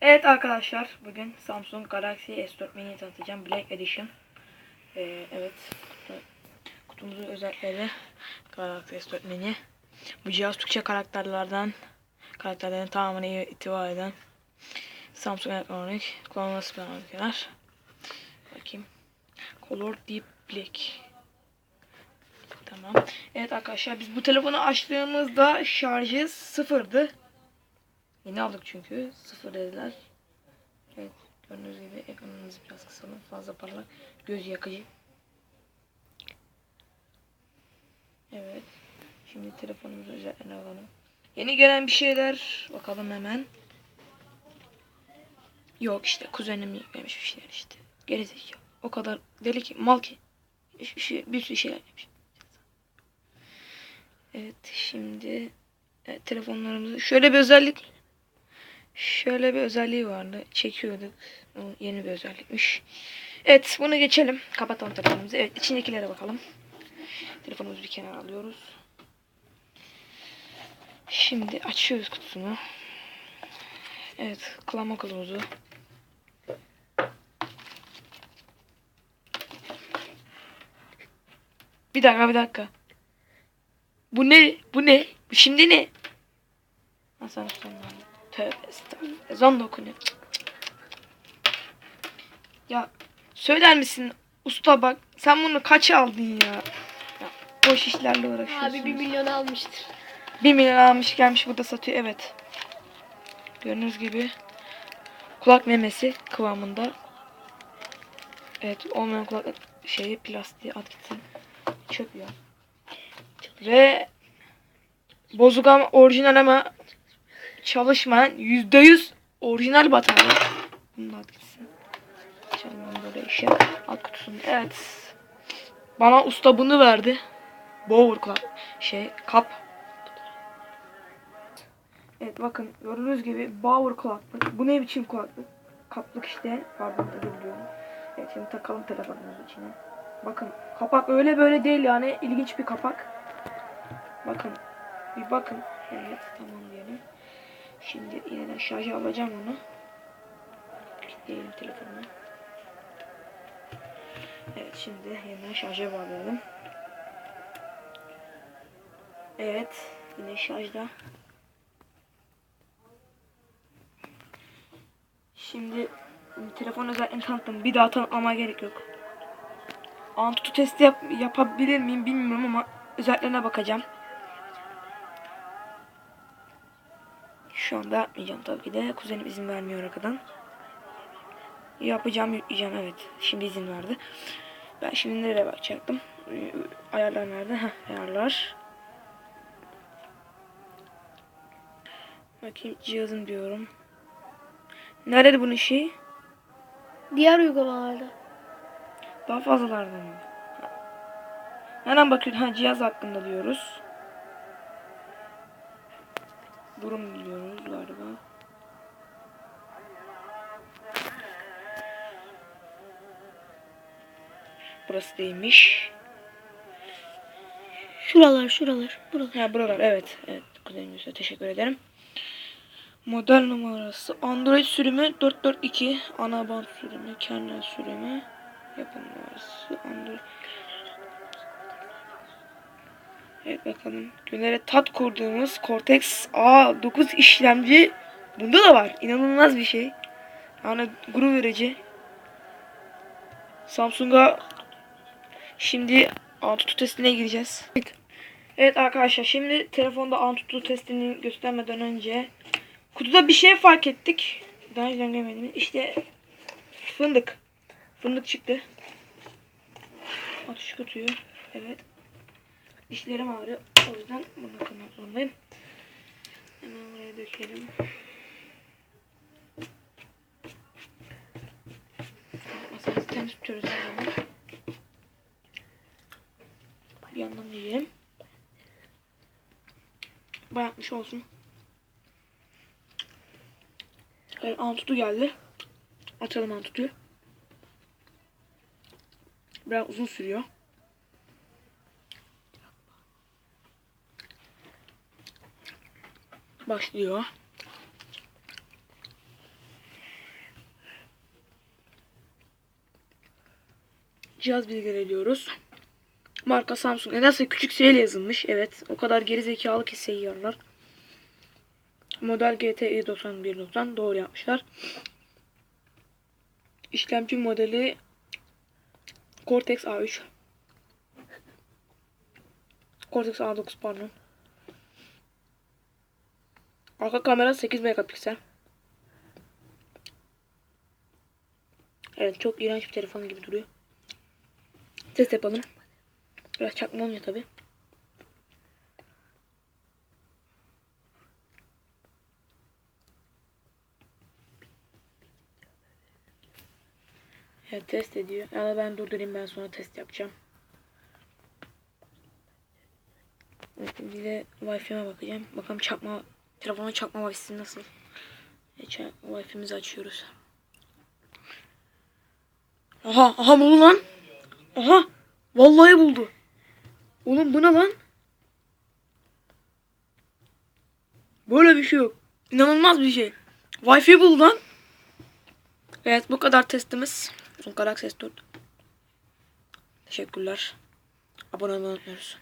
Evet arkadaşlar bugün Samsung Galaxy S4 Mini tanıtacağım Black Edition. Ee, evet kutu- kutumuzun özellikleri Galaxy S4 Mini. Bu cihaz Türkçe karakterlerden karakterlerin tamamını itibar eden Samsung Elektronik kullanılması planladılar. Bakayım. Color Deep Black. Tamam. Evet arkadaşlar biz bu telefonu açtığımızda şarjı sıfırdı. Yeni aldık çünkü. Sıfır dediler. Evet. Gördüğünüz gibi ekranımız biraz kısalım. Fazla parlak. Göz yakıcı. Evet. Şimdi telefonumuzu özelliklerine alalım. Yeni gelen bir şeyler. Bakalım hemen. Yok işte kuzenim yüklemiş bir şeyler işte. Gerizekalı. O kadar deli ki mal ki. Bir, şey, bir sürü şeyler yapmış. Evet şimdi evet, telefonlarımızı şöyle bir özellik Şöyle bir özelliği vardı. Çekiyorduk. O yeni bir özellikmiş. Evet bunu geçelim. Kapatalım telefonumuzu. Evet içindekilere bakalım. Telefonumuzu bir kenara alıyoruz. Şimdi açıyoruz kutusunu. Evet kullanma kılavuzu. Bir dakika bir dakika. Bu ne? Bu ne? Şimdi ne? Hasan Usta'nın Tövbe estağfurullah. Ezan da okunuyor. Cık, cık. Ya söyler misin usta bak sen bunu kaç aldın ya? ya boş işlerle uğraşıyorsun. Abi 1 milyon almıştır. 1 milyon almış gelmiş burada satıyor evet. Gördüğünüz gibi kulak memesi kıvamında. Evet olmayan kulak şeyi plastiği at gitsin. Çöp ya. Ve bozuk ama orijinal ama çalışmayan yüzde yüz orijinal batarya. Bunu da at gitsin. Çalmam böyle işe. Alt kutusunu. Evet. Bana usta bunu verdi. Bower kulak şey kap. Evet bakın gördüğünüz gibi Bower kulaklık. Bu ne biçim kulaklık? Kaplık işte. Pardon özür diliyorum. Evet şimdi takalım telefonumuzu içine. Bakın kapak öyle böyle değil yani ilginç bir kapak. Bakın bir bakın. Evet tamam diyelim. Şimdi yeniden şarja alacağım onu. Kilitleyelim telefonunu. Evet şimdi yeniden şarja bağlayalım. Evet yine şarjda. Şimdi telefon özelliklerini tanıttım. Bir daha tanıtmama gerek yok. Antutu testi yap yapabilir miyim bilmiyorum ama özelliklerine bakacağım. Şu anda yapmayacağım tabii ki de. Kuzenim izin vermiyor arkadan. Yapacağım yükleyeceğim evet. Şimdi izin verdi. Ben şimdi nereye bakacaktım? Ee, Ayarlar nerede? Heh, ayarlar. Bakayım cihazım diyorum. Nerede bunun şeyi? Diğer uygulamalarda. Daha fazlalardan mı? Ha. Hemen bakıyoruz. Ha cihaz hakkında diyoruz. Durum biliyoruz galiba. Burası değilmiş. Şuralar şuralar. Buralar. Ha buralar evet. Evet kuzenimize teşekkür ederim. Model numarası Android sürümü 442 ana band sürümü kernel sürümü yapım numarası Android Evet bakalım. Günlere tat kurduğumuz Cortex A9 işlemci bunda da var. İnanılmaz bir şey. Yani gurur verici. Samsung'a şimdi Antutu testine gireceğiz. Evet arkadaşlar şimdi telefonda Antutu testini göstermeden önce kutuda bir şey fark ettik. Daha önce görmedim. İşte fındık. Fındık çıktı. At şu kutuyu. Evet. Dişlerim ağrıyor. O yüzden bunu kırmak. Hemen buraya dökelim. Masamızı temiz tutuyoruz. Bir yandan da yiyelim. Bayatmış olsun. Evet, antutu geldi. Açalım antutuyu. Biraz uzun sürüyor. başlıyor. Cihaz bilgileri diyoruz. Marka Samsung. Nedense küçük S yazılmış. Evet. O kadar geri zekalı ki seyyarlar. Model GTI 9190 doğru yapmışlar. İşlemci modeli Cortex A3. Cortex A9 pardon. Arka kamera 8 megapiksel. Evet çok iğrenç bir telefon gibi duruyor. Test yapalım. Biraz çakma olmuyor tabi. Evet test ediyor. Ya da ben durdurayım ben sonra test yapacağım. Bir de Wi-Fi'me bakacağım. Bakalım çakma telefonun çakma Wi-Fi'si nasıl? Geç Wi-Fi'mizi açıyoruz. Aha aha buldu lan. Aha vallahi buldu. Oğlum bu ne lan? Böyle bir şey yok. İnanılmaz bir şey. Wi-Fi buldu lan. Evet bu kadar testimiz. Son Galaxy S4. Teşekkürler. Abone olmayı unutmuyoruz.